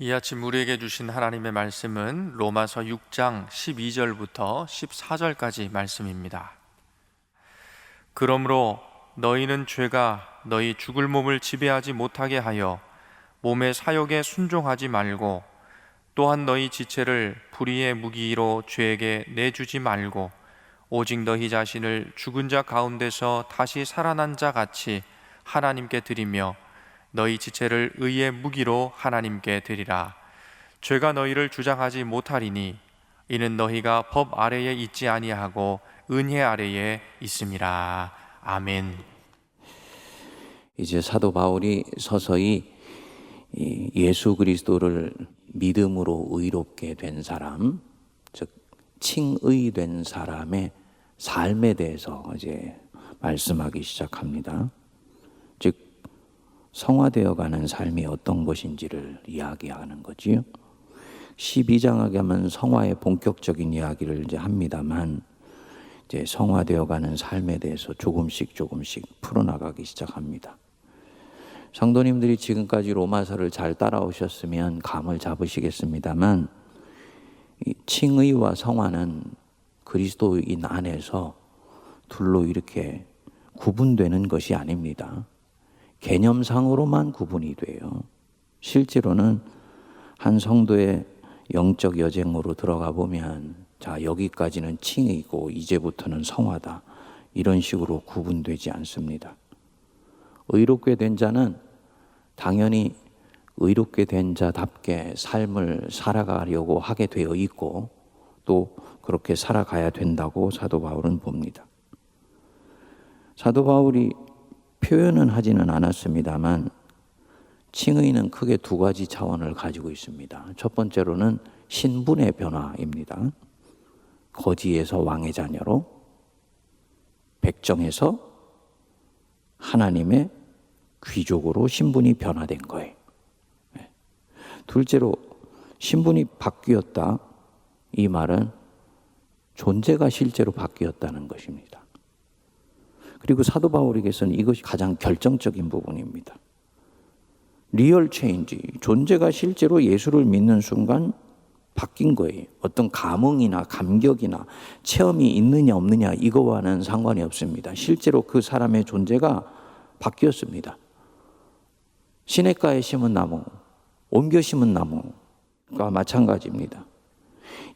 이 아침 우리에게 주신 하나님의 말씀은 로마서 6장 12절부터 14절까지 말씀입니다. 그러므로 너희는 죄가 너희 죽을 몸을 지배하지 못하게 하여 몸의 사욕에 순종하지 말고 또한 너희 지체를 불의의 무기로 죄에게 내주지 말고 오직 너희 자신을 죽은 자 가운데서 다시 살아난 자 같이 하나님께 드리며 너희 지체를 의의 무기로 하나님께 드리라. 죄가 너희를 주장하지 못하리니 이는 너희가 법 아래에 있지 아니하고 은혜 아래에 있음이라. 아멘. 이제 사도 바울이 서서히 이 예수 그리스도를 믿음으로 의롭게 된 사람, 즉 칭의된 사람의 삶에 대해서 이제 말씀하기 시작합니다. 즉 성화되어 가는 삶이 어떤 것인지를 이야기하는 거지요. 12장하게 하면 성화의 본격적인 이야기를 이제 합니다만 이제 성화되어 가는 삶에 대해서 조금씩 조금씩 풀어나가기 시작합니다. 성도님들이 지금까지 로마서를 잘 따라오셨으면 감을 잡으시겠습니다만 이 칭의와 성화는 그리스도인 안에서 둘로 이렇게 구분되는 것이 아닙니다. 개념상으로만 구분이 돼요. 실제로는 한 성도의 영적 여정으로 들어가 보면 자 여기까지는 칭의고 이제부터는 성화다 이런 식으로 구분되지 않습니다. 의롭게 된 자는 당연히 의롭게 된 자답게 삶을 살아가려고 하게 되어 있고 또 그렇게 살아가야 된다고 사도 바울은 봅니다. 사도 바울이 표현은 하지는 않았습니다만 칭의는 크게 두 가지 차원을 가지고 있습니다. 첫 번째로는 신분의 변화입니다. 거지에서 왕의 자녀로 백정에서 하나님의 귀족으로 신분이 변화된 거예요. 네. 둘째로 신분이 바뀌었다. 이 말은 존재가 실제로 바뀌었다는 것입니다. 그리고 사도 바울에게서는 이것이 가장 결정적인 부분입니다. 리얼 체인지, 존재가 실제로 예수를 믿는 순간 바뀐 거예요. 어떤 감흥이나 감격이나 체험이 있느냐 없느냐 이거와는 상관이 없습니다. 실제로 그 사람의 존재가 바뀌었습니다. 시냇가에 심은 나무, 옮겨 심은 나무가 마찬가지입니다.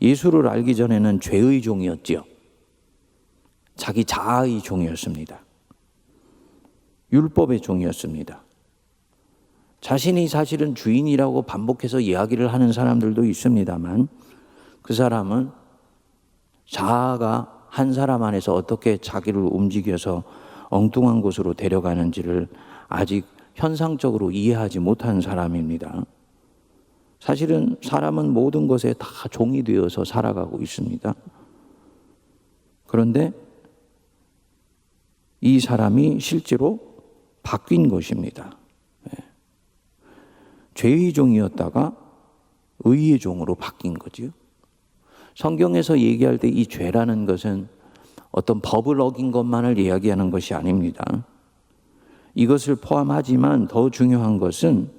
예수를 알기 전에는 죄의 종이었지요. 자기 자아의 종이었습니다. 율법의 종이었습니다. 자신이 사실은 주인이라고 반복해서 이야기를 하는 사람들도 있습니다만 그 사람은 자아가 한 사람 안에서 어떻게 자기를 움직여서 엉뚱한 곳으로 데려가는지를 아직 현상적으로 이해하지 못한 사람입니다. 사실은 사람은 모든 것에 다 종이 되어서 살아가고 있습니다. 그런데 이 사람이 실제로 바뀐 것입니다. 예. 죄의 종이었다가 의의 종으로 바뀐 거지요. 성경에서 얘기할 때 이 죄라는 것은 어떤 법을 어긴 것만을 이야기하는 것이 아닙니다. 이것을 포함하지만 더 중요한 것은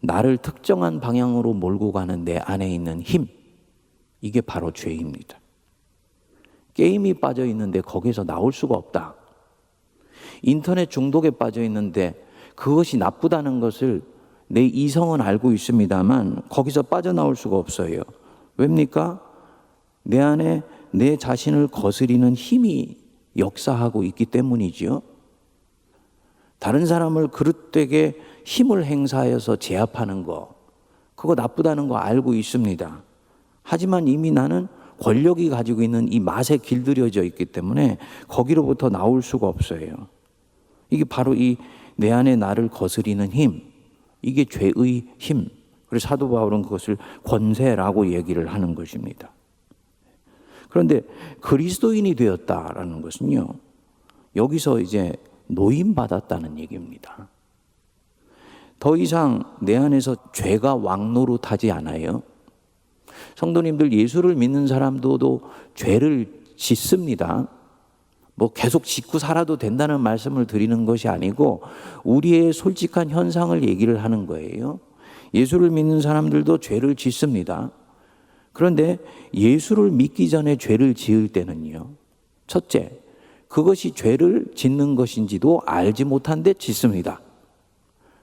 나를 특정한 방향으로 몰고 가는 내 안에 있는 힘. 이게 바로 죄입니다. 게임이 빠져 있는데 거기서 나올 수가 없다. 인터넷 중독에 빠져 있는데 그것이 나쁘다는 것을 내 이성은 알고 있습니다만 거기서 빠져나올 수가 없어요. 왜입니까? 내 안에 내 자신을 거스리는 힘이 역사하고 있기 때문이지요. 다른 사람을 그릇되게 힘을 행사해서 제압하는 거, 그거 나쁘다는 거 알고 있습니다. 하지만 이미 나는 권력이 가지고 있는 이 맛에 길들여져 있기 때문에 거기로부터 나올 수가 없어요. 이게 바로 이 내 안에 나를 거스리는 힘, 이게 죄의 힘. 그래서 사도 바울은 그것을 권세라고 얘기를 하는 것입니다. 그런데 그리스도인이 되었다라는 것은요, 여기서 이제 노임받았다는 얘기입니다. 더 이상 내 안에서 죄가 왕노릇하지 않아요. 성도님들 예수를 믿는 사람도 죄를 짓습니다. 뭐 계속 짓고 살아도 된다는 말씀을 드리는 것이 아니고 우리의 솔직한 현상을 얘기를 하는 거예요. 예수를 믿는 사람들도 죄를 짓습니다. 그런데 예수를 믿기 전에 죄를 지을 때는요. 첫째, 그것이 죄를 짓는 것인지도 알지 못한 데 짓습니다.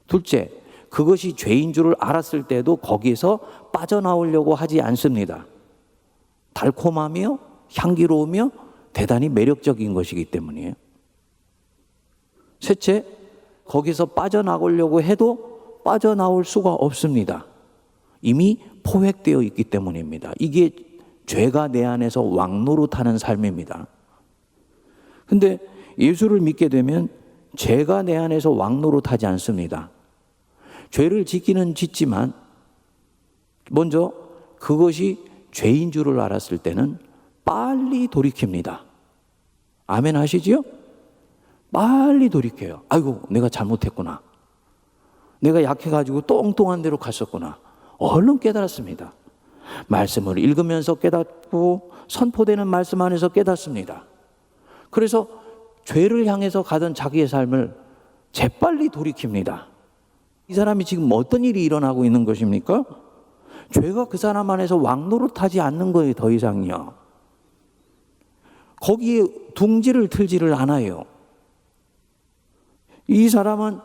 둘째, 그것이 죄인 줄을 알았을 때도 거기에서 빠져나오려고 하지 않습니다. 달콤하며 향기로우며 대단히 매력적인 것이기 때문이에요. 셋째, 거기서 빠져나오려고 해도 빠져나올 수가 없습니다. 이미 포획되어 있기 때문입니다. 이게 죄가 내 안에서 왕노릇하는 삶입니다. 근데 예수를 믿게 되면 죄가 내 안에서 왕노릇하지 않습니다. 죄를 짓기는 짓지만 먼저 그것이 죄인 줄을 알았을 때는 빨리 돌이킵니다. 아멘 하시지요? 빨리 돌이켜요. 아이고, 내가 잘못했구나. 내가 약해가지고 똥똥한 대로 갔었구나. 얼른 깨달았습니다. 말씀을 읽으면서 깨닫고 선포되는 말씀 안에서 깨닫습니다. 그래서 죄를 향해서 가던 자기의 삶을 재빨리 돌이킵니다. 이 사람이 지금 어떤 일이 일어나고 있는 것입니까? 죄가 그 사람 안에서 왕노릇 하지 않는 거예요, 더 이상요. 거기에 둥지를 틀지를 않아요. 이 사람은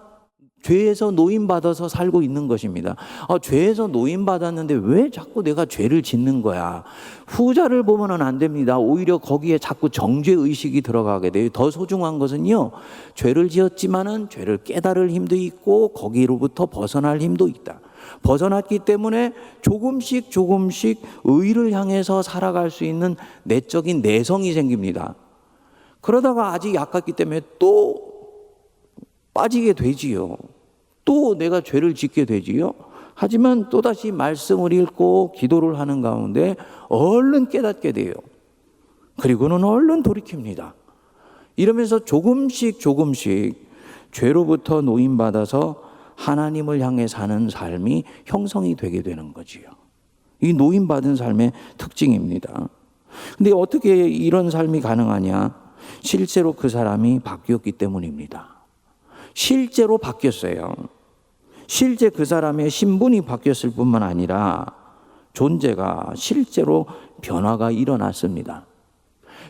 죄에서 노인받아서 살고 있는 것입니다. 아, 죄에서 노인받았는데 왜 자꾸 내가 죄를 짓는 거야? 후자를 보면은 안 됩니다. 오히려 거기에 자꾸 정죄의식이 들어가게 돼요. 더 소중한 것은요, 죄를 지었지만은 죄를 깨달을 힘도 있고 거기로부터 벗어날 힘도 있다. 벗어났기 때문에 조금씩 조금씩 의를 향해서 살아갈 수 있는 내적인 내성이 생깁니다. 그러다가 아직 약했기 때문에 또 빠지게 되지요. 또 내가 죄를 짓게 되지요. 하지만 또다시 말씀을 읽고 기도를 하는 가운데 얼른 깨닫게 돼요. 그리고는 얼른 돌이킵니다. 이러면서 조금씩 조금씩 죄로부터 노인받아서 하나님을 향해 사는 삶이 형성이 되게 되는 거지요. 이 노인받은 삶의 특징입니다. 근데 어떻게 이런 삶이 가능하냐? 실제로 그 사람이 바뀌었기 때문입니다. 실제로 바뀌었어요. 실제 그 사람의 신분이 바뀌었을 뿐만 아니라 존재가 실제로 변화가 일어났습니다.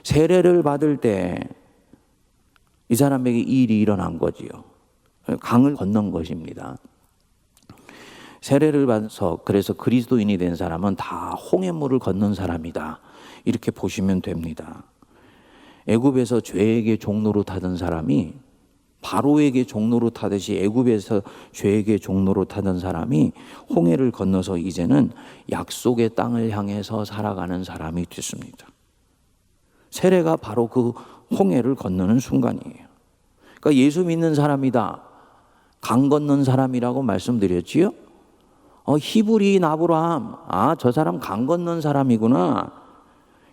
세례를 받을 때 이 사람에게 이 일이 일어난 거지요. 강을 건넌 것입니다. 세례를 받아서 그래서 그리스도인이 된 사람은 다 홍해물을 건넌 사람이다. 이렇게 보시면 됩니다. 애굽에서 죄에게 종로로 타던 사람이 바로에게 종로로 타듯이 애굽에서 죄에게 종로로 타던 사람이 홍해를 건너서 이제는 약속의 땅을 향해서 살아가는 사람이 됐습니다. 세례가 바로 그 홍해를 건너는 순간이에요. 그러니까 예수 믿는 사람이다. 강 건넌 사람이라고 말씀드렸지요. 어, 히브리인 아브라함, 아, 저 사람 강 건넌 사람이구나.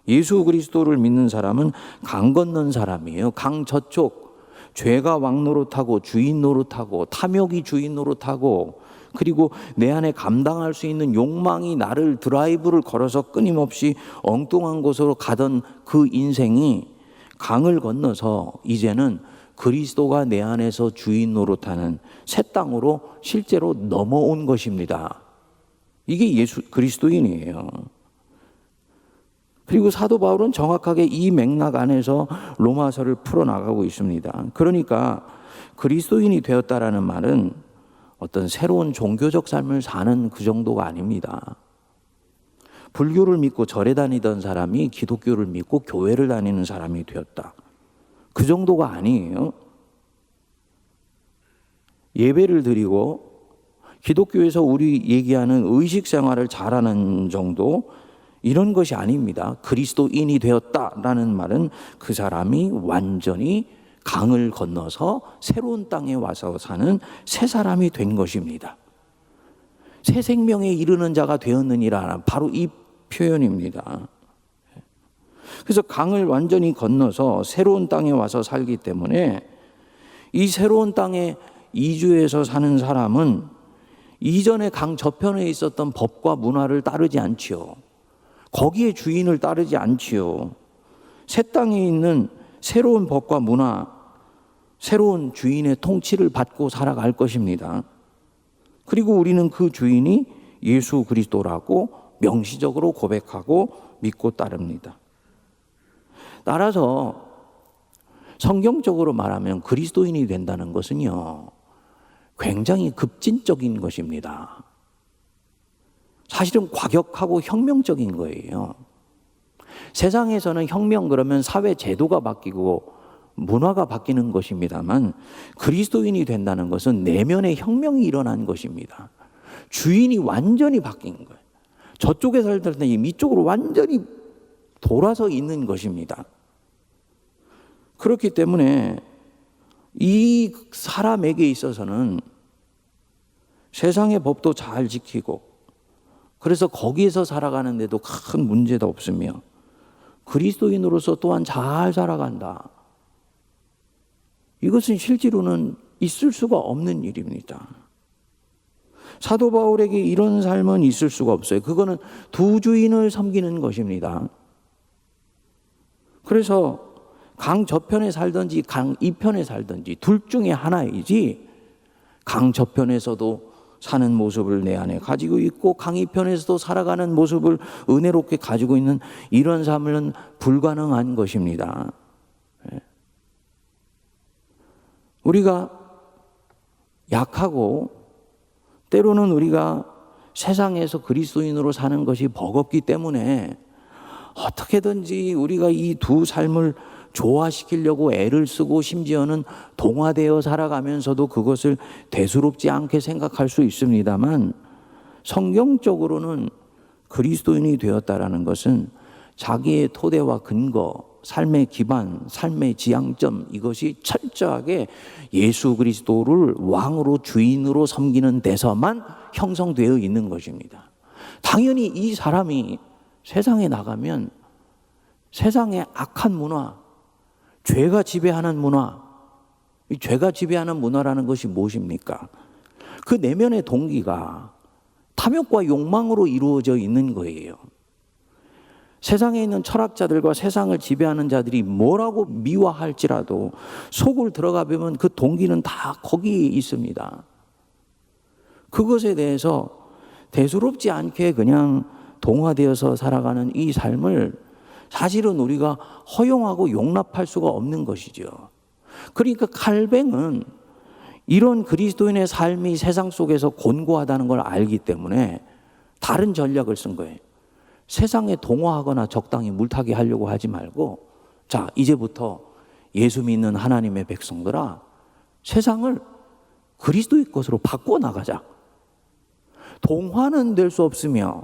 예수 그리스도를 믿는 사람은 강 건넌 사람이에요. 강 저쪽. 죄가 왕 노릇하고 주인 노릇하고 탐욕이 주인 노릇하고 그리고 내 안에 감당할 수 있는 욕망이 나를 드라이브를 걸어서 끊임없이 엉뚱한 곳으로 가던 그 인생이 강을 건너서 이제는 그리스도가 내 안에서 주인 노릇하는 새 땅으로 실제로 넘어온 것입니다. 이게 예수 그리스도인이에요. 그리고 사도 바울은 정확하게 이 맥락 안에서 로마서를 풀어 나가고 있습니다. 그러니까 그리스도인이 되었다라는 말은 어떤 새로운 종교적 삶을 사는 그 정도가 아닙니다. 불교를 믿고 절에 다니던 사람이 기독교를 믿고 교회를 다니는 사람이 되었다. 그 정도가 아니에요. 예배를 드리고 기독교에서 우리 얘기하는 의식 생활을 잘하는 정도 이런 것이 아닙니다. 그리스도인이 되었다라는 말은 그 사람이 완전히 강을 건너서 새로운 땅에 와서 사는 새 사람이 된 것입니다. 새 생명에 이르는 자가 되었느니라 바로 이 표현입니다. 그래서 강을 완전히 건너서 새로운 땅에 와서 살기 때문에 이 새로운 땅에 이주해서 사는 사람은 이전에 강 저편에 있었던 법과 문화를 따르지 않지요. 거기에 주인을 따르지 않지요. 새 땅에 있는 새로운 법과 문화, 새로운 주인의 통치를 받고 살아갈 것입니다. 그리고 우리는 그 주인이 예수 그리스도라고 명시적으로 고백하고 믿고 따릅니다. 따라서 성경적으로 말하면 그리스도인이 된다는 것은요, 굉장히 급진적인 것입니다. 사실은 과격하고 혁명적인 거예요. 세상에서는 혁명 그러면 사회 제도가 바뀌고 문화가 바뀌는 것입니다만 그리스도인이 된다는 것은 내면의 혁명이 일어난 것입니다. 주인이 완전히 바뀐 거예요. 저쪽에 살던 이쪽으로 완전히 돌아서 있는 것입니다. 그렇기 때문에 이 사람에게 있어서는 세상의 법도 잘 지키고 그래서 거기에서 살아가는데도 큰 문제도 없으며 그리스도인으로서 또한 잘 살아간다. 이것은 실제로는 있을 수가 없는 일입니다. 사도 바울에게 이런 삶은 있을 수가 없어요. 그거는 두 주인을 섬기는 것입니다. 그래서 강 저편에 살든지 강 이편에 살든지 둘 중에 하나이지 강 저편에서도 사는 모습을 내 안에 가지고 있고 강 이편에서도 살아가는 모습을 은혜롭게 가지고 있는 이런 삶은 불가능한 것입니다. 예. 우리가 약하고 때로는 우리가 세상에서 그리스도인으로 사는 것이 버겁기 때문에 어떻게든지 우리가 이 두 삶을 조화시키려고 애를 쓰고 심지어는 동화되어 살아가면서도 그것을 대수롭지 않게 생각할 수 있습니다만 성경적으로는 그리스도인이 되었다라는 것은 자기의 토대와 근거, 삶의 기반, 삶의 지향점 이것이 철저하게 예수 그리스도를 왕으로 주인으로 섬기는 데서만 형성되어 있는 것입니다. 당연히 이 사람이 세상에 나가면 세상의 악한 문화, 죄가 지배하는 문화, 이 죄가 지배하는 문화라는 것이 무엇입니까? 그 내면의 동기가 탐욕과 욕망으로 이루어져 있는 거예요. 세상에 있는 철학자들과 세상을 지배하는 자들이 뭐라고 미화할지라도 속을 들어가 보면 그 동기는 다 거기에 있습니다. 그것에 대해서 대수롭지 않게 그냥 동화되어서 살아가는 이 삶을 사실은 우리가 허용하고 용납할 수가 없는 것이죠. 그러니까 칼뱅은 이런 그리스도인의 삶이 세상 속에서 곤고하다는 걸 알기 때문에 다른 전략을 쓴 거예요. 세상에 동화하거나 적당히 물타기 하려고 하지 말고 자, 이제부터 예수 믿는 하나님의 백성들아 세상을 그리스도의 것으로 바꾸어 나가자. 동화는 될 수 없으며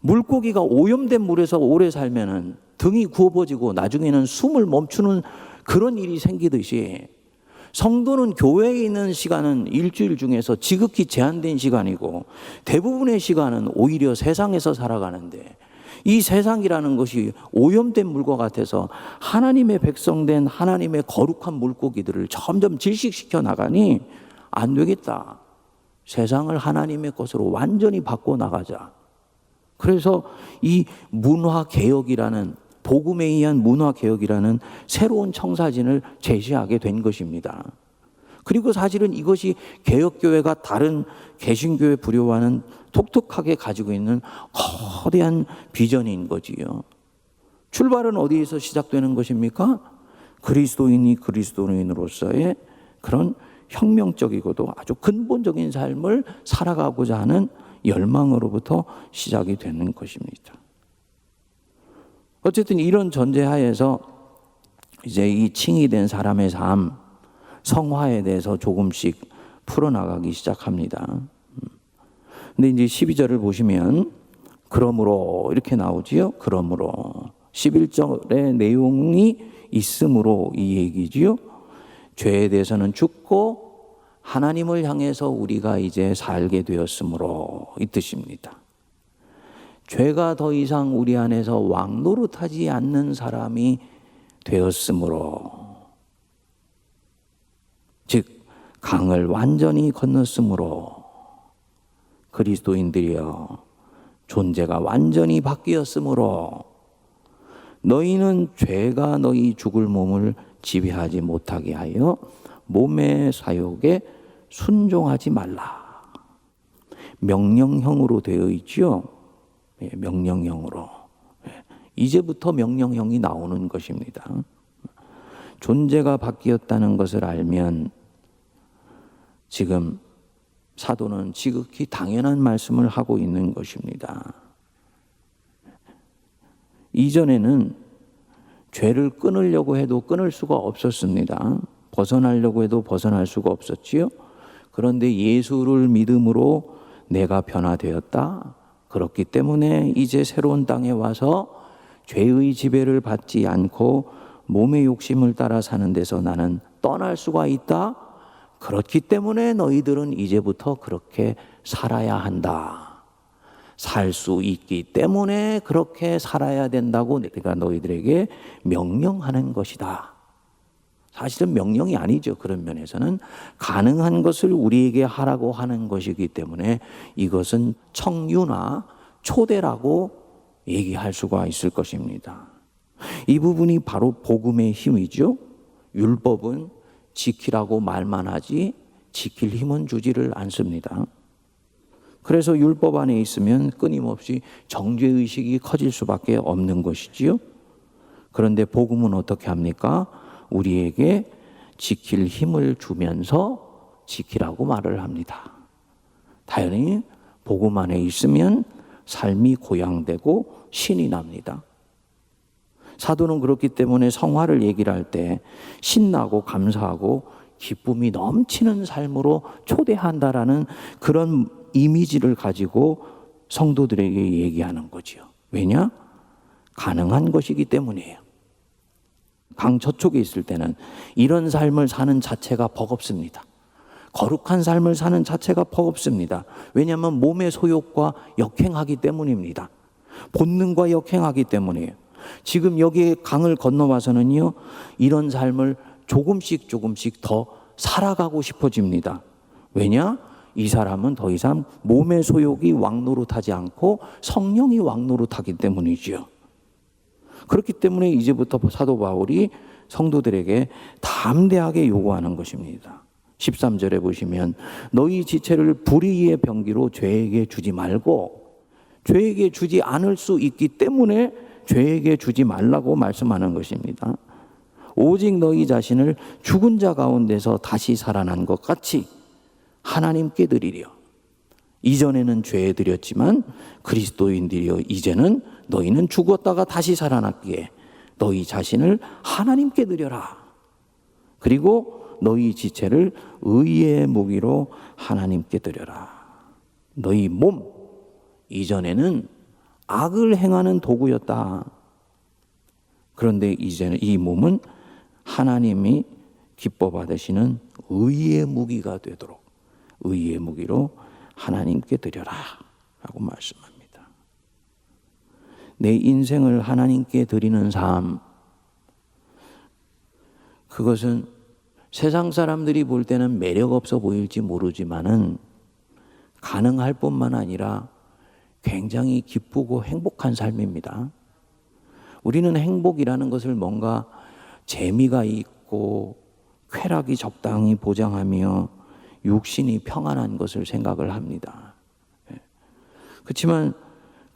물고기가 오염된 물에서 오래 살면은 등이 구워버지고 나중에는 숨을 멈추는 그런 일이 생기듯이 성도는 교회에 있는 시간은 일주일 중에서 지극히 제한된 시간이고 대부분의 시간은 오히려 세상에서 살아가는데 이 세상이라는 것이 오염된 물과 같아서 하나님의 백성된 하나님의 거룩한 물고기들을 점점 질식시켜 나가니 안 되겠다. 세상을 하나님의 것으로 완전히 바꿔 나가자. 그래서 이 문화 개혁이라는 복음에 의한 문화 개혁이라는 새로운 청사진을 제시하게 된 것입니다. 그리고 사실은 이것이 개혁교회가 다른 개신교회 부류와는 독특하게 가지고 있는 거대한 비전인 거지요. 출발은 어디에서 시작되는 것입니까? 그리스도인이 그리스도인으로서의 그런 혁명적이고도 아주 근본적인 삶을 살아가고자 하는 열망으로부터 시작이 되는 것입니다. 어쨌든 이런 전제하에서 이제 이 칭의된 사람의 삶, 성화에 대해서 조금씩 풀어나가기 시작합니다. 근데 이제 12절을 보시면 그러므로 이렇게 나오지요. 그러므로 11절의 내용이 있으므로 이 얘기지요. 죄에 대해서는 죽고 하나님을 향해서 우리가 이제 살게 되었으므로 이 뜻입니다. 죄가 더 이상 우리 안에서 왕노릇하지 않는 사람이 되었으므로 즉 강을 완전히 건넜으므로 그리스도인들이여 존재가 완전히 바뀌었으므로 너희는 죄가 너희 죽을 몸을 지배하지 못하게 하여 몸의 사욕에 순종하지 말라. 명령형으로 되어 있죠. 예, 명령형으로. 예, 이제부터 명령형이 나오는 것입니다. 존재가 바뀌었다는 것을 알면 지금 사도는 지극히 당연한 말씀을 하고 있는 것입니다. 이전에는 죄를 끊으려고 해도 끊을 수가 없었습니다. 벗어나려고 해도 벗어날 수가 없었지요. 그런데 예수를 믿음으로 내가 변화되었다. 그렇기 때문에 이제 새로운 땅에 와서 죄의 지배를 받지 않고 몸의 욕심을 따라 사는 데서 나는 떠날 수가 있다. 그렇기 때문에 너희들은 이제부터 그렇게 살아야 한다. 살 수 있기 때문에 그렇게 살아야 된다고 내가 너희들에게 명령하는 것이다. 사실은 명령이 아니죠. 그런 면에서는 가능한 것을 우리에게 하라고 하는 것이기 때문에 이것은 청유나 초대라고 얘기할 수가 있을 것입니다. 이 부분이 바로 복음의 힘이죠. 율법은 지키라고 말만 하지 지킬 힘은 주지를 않습니다. 그래서 율법 안에 있으면 끊임없이 정죄의식이 커질 수밖에 없는 것이지요. 그런데 복음은 어떻게 합니까? 우리에게 지킬 힘을 주면서 지키라고 말을 합니다. 당연히 복음 안에 있으면 삶이 고양되고 신이 납니다. 사도는 그렇기 때문에 성화를 얘기를 할 때 신나고 감사하고 기쁨이 넘치는 삶으로 초대한다라는 그런 이미지를 가지고 성도들에게 얘기하는 거지요. 왜냐? 가능한 것이기 때문이에요. 강 저쪽에 있을 때는 이런 삶을 사는 자체가 버겁습니다. 거룩한 삶을 사는 자체가 버겁습니다. 왜냐하면 몸의 소욕과 역행하기 때문입니다. 본능과 역행하기 때문이에요. 지금 여기에 강을 건너와서는요, 이런 삶을 조금씩 조금씩 더 살아가고 싶어집니다. 왜냐? 이 사람은 더 이상 몸의 소욕이 왕노릇하지 않고 성령이 왕노릇하기 때문이지요. 그렇기 때문에 이제부터 사도 바울이 성도들에게 담대하게 요구하는 것입니다. 13절에 보시면 너희 지체를 불의의 병기로 죄에게 주지 말고 죄에게 주지 않을 수 있기 때문에 죄에게 주지 말라고 말씀하는 것입니다. 오직 너희 자신을 죽은 자 가운데서 다시 살아난 것 같이 하나님께 드리려. 이전에는 죄에 드렸지만 그리스도인들이여 이제는 너희는 죽었다가 다시 살아났기에 너희 자신을 하나님께 드려라. 그리고 너희 지체를 의의 무기로 하나님께 드려라. 너희 몸 이전에는 악을 행하는 도구였다. 그런데 이제는 이 몸은 하나님이 기뻐 받으시는 의의 무기가 되도록 의의 무기로 하나님께 드려라. 라고 말씀합니다. 내 인생을 하나님께 드리는 삶, 그것은 세상 사람들이 볼 때는 매력 없어 보일지 모르지만은 가능할 뿐만 아니라 굉장히 기쁘고 행복한 삶입니다. 우리는 행복이라는 것을 뭔가 재미가 있고 쾌락이 적당히 보장하며 육신이 평안한 것을 생각을 합니다. 예. 그렇지만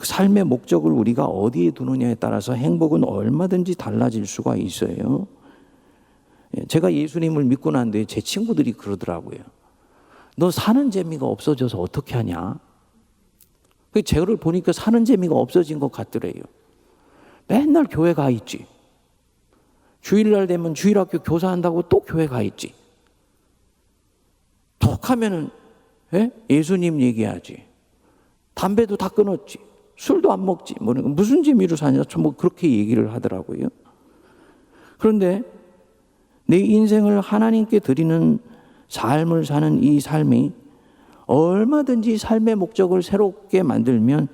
그 삶의 목적을 우리가 어디에 두느냐에 따라서 행복은 얼마든지 달라질 수가 있어요. 예, 제가 예수님을 믿고 난 뒤에 제 친구들이 그러더라고요. 너 사는 재미가 없어져서 어떻게 하냐? 그 저를 보니까 사는 재미가 없어진 것 같더래요. 맨날 교회 가 있지. 주일날 되면 주일학교 교사한다고 또 교회 가 있지. 톡 하면은 예? 예수님 얘기하지. 담배도 다 끊었지. 술도 안 먹지. 뭐 무슨 재미로 사냐? 뭐 그렇게 얘기를 하더라고요. 그런데 내 인생을 하나님께 드리는 삶을 사는 이 삶이 얼마든지 삶의 목적을 새롭게 만들면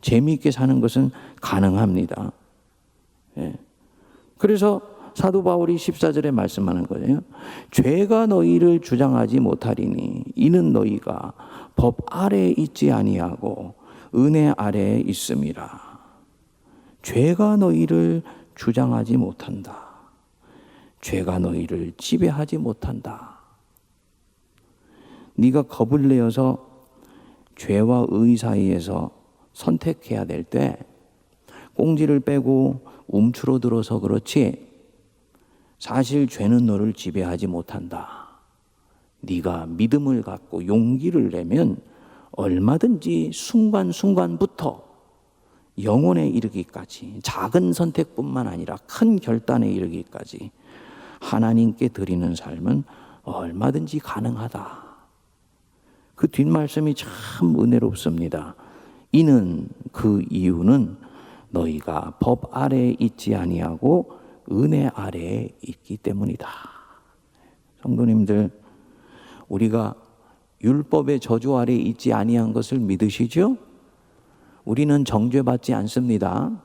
재미있게 사는 것은 가능합니다. 예. 그래서 사도 바울이 14절에 말씀하는 거예요. 죄가 너희를 주장하지 못하리니 이는 너희가 법 아래에 있지 아니하고 은혜 아래에 있음이라. 죄가 너희를 주장하지 못한다. 죄가 너희를 지배하지 못한다. 네가 겁을 내어서 죄와 의 사이에서 선택해야 될 때 꽁지를 빼고 움츠러들어서 그렇지 사실 죄는 너를 지배하지 못한다. 네가 믿음을 갖고 용기를 내면 얼마든지 순간순간부터 영혼에 이르기까지 작은 선택뿐만 아니라 큰 결단에 이르기까지 하나님께 드리는 삶은 얼마든지 가능하다. 그 뒷말씀이 참 은혜롭습니다. 이는 그 이유는 너희가 법 아래에 있지 아니하고 은혜 아래에 있기 때문이다. 성도님들 우리가 율법의 저주 아래에 있지 아니한 것을 믿으시죠? 우리는 정죄받지 않습니다.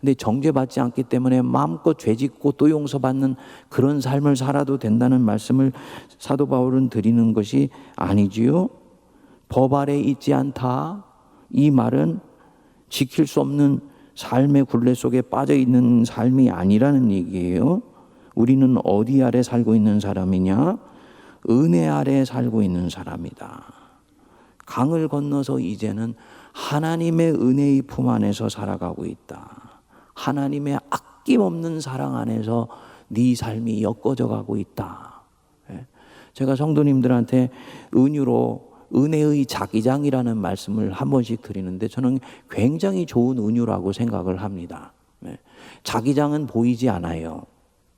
근데 정죄받지 않기 때문에 마음껏 죄짓고 또 용서받는 그런 삶을 살아도 된다는 말씀을 사도 바울은 드리는 것이 아니지요. 법 아래 있지 않다. 이 말은 지킬 수 없는 삶의 굴레 속에 빠져 있는 삶이 아니라는 얘기예요. 우리는 어디 아래 살고 있는 사람이냐? 은혜 아래 살고 있는 사람이다. 강을 건너서 이제는 하나님의 은혜의 품 안에서 살아가고 있다. 하나님의 아낌없는 사랑 안에서 네 삶이 엮어져 가고 있다. 예. 제가 성도님들한테 은유로 은혜의 자기장이라는 말씀을 한 번씩 드리는데 저는 굉장히 좋은 은유라고 생각을 합니다. 예. 자기장은 보이지 않아요.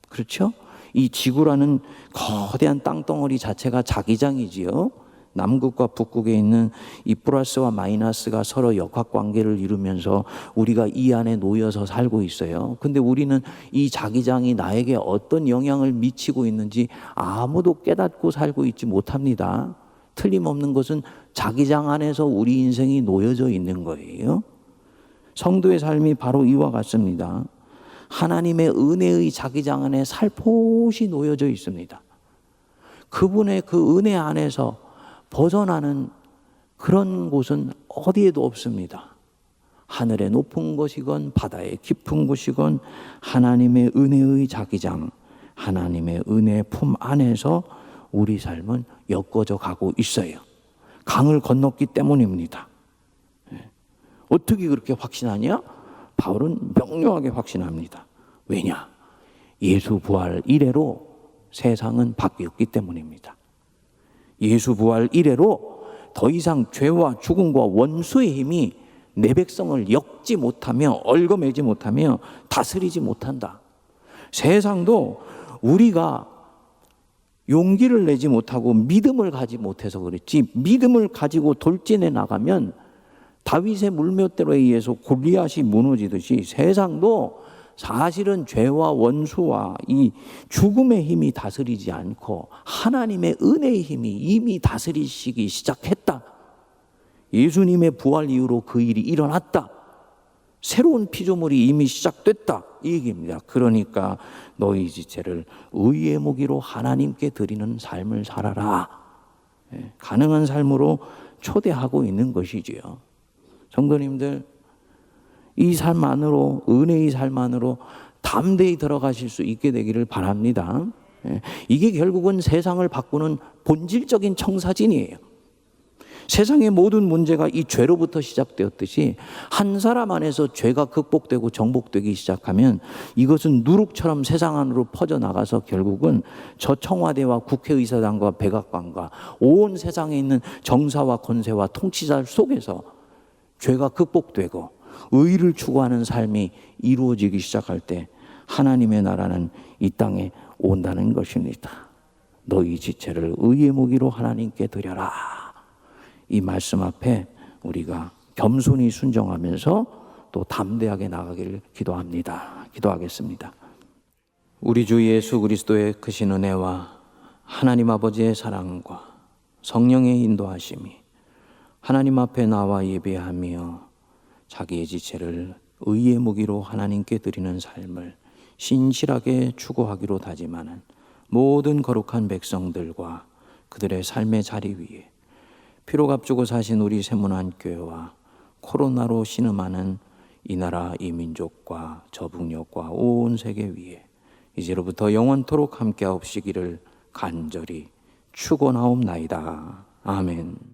그렇죠? 이 지구라는 거대한 땅덩어리 자체가 자기장이지요. 남극과 북극에 있는 이 플러스와 마이너스가 서로 역학 관계를 이루면서 우리가 이 안에 놓여서 살고 있어요. 근데 우리는 이 자기장이 나에게 어떤 영향을 미치고 있는지 아무도 깨닫고 살고 있지 못합니다. 틀림없는 것은 자기장 안에서 우리 인생이 놓여져 있는 거예요. 성도의 삶이 바로 이와 같습니다. 하나님의 은혜의 자기장 안에 살포시 놓여져 있습니다. 그분의 그 은혜 안에서 벗어나는 그런 곳은 어디에도 없습니다. 하늘의 높은 곳이건 바다의 깊은 곳이건 하나님의 은혜의 자기장, 하나님의 은혜 품 안에서 우리 삶은 엮어져 가고 있어요. 강을 건넜기 때문입니다. 예. 어떻게 그렇게 확신하냐? 바울은 명료하게 확신합니다. 왜냐? 예수 부활 이래로 세상은 바뀌었기 때문입니다. 예수 부활 이래로 더 이상 죄와 죽음과 원수의 힘이 내 백성을 엮지 못하며 얽어매지 못하며 다스리지 못한다. 세상도 우리가 용기를 내지 못하고 믿음을 가지 못해서 그렇지 믿음을 가지고 돌진해 나가면 다윗의 물몇대로에 의해서 골리앗이 무너지듯이 세상도 사실은 죄와 원수와 이 죽음의 힘이 다스리지 않고 하나님의 은혜의 힘이 이미 다스리시기 시작했다. 예수님의 부활 이후로 그 일이 일어났다. 새로운 피조물이 이미 시작됐다. 이 얘기입니다. 그러니까 너희 지체를 의의 무기로 하나님께 드리는 삶을 살아라. 예, 가능한 삶으로 초대하고 있는 것이지요. 성도님들, 이삶 안으로, 은혜의 삶 안으로 담대히 들어가실 수 있게 되기를 바랍니다. 예, 이게 결국은 세상을 바꾸는 본질적인 청사진이에요. 세상의 모든 문제가 이 죄로부터 시작되었듯이 한 사람 안에서 죄가 극복되고 정복되기 시작하면 이것은 누룩처럼 세상 안으로 퍼져나가서 결국은 저 청와대와 국회의사당과 백악관과 온 세상에 있는 정사와 권세와 통치자 속에서 죄가 극복되고 의를 추구하는 삶이 이루어지기 시작할 때 하나님의 나라는 이 땅에 온다는 것입니다. 너희 지체를 의의 무기로 하나님께 드려라. 이 말씀 앞에 우리가 겸손히 순정하면서 또 담대하게 나가기를 기도합니다. 기도하겠습니다. 우리 주 예수 그리스도의 크신 은혜와 하나님 아버지의 사랑과 성령의 인도하심이 하나님 앞에 나와 예배하며 자기의 지체를 의의 무기로 하나님께 드리는 삶을 신실하게 추구하기로 다짐하는 모든 거룩한 백성들과 그들의 삶의 자리 위에 피로 값주고 사신 우리 세문안 교회와 코로나로 신음하는 이 나라 이 민족과 저북녘과 온 세계 위에 이제로부터 영원토록 함께하옵시기를 간절히 축원하옵나이다. 아멘.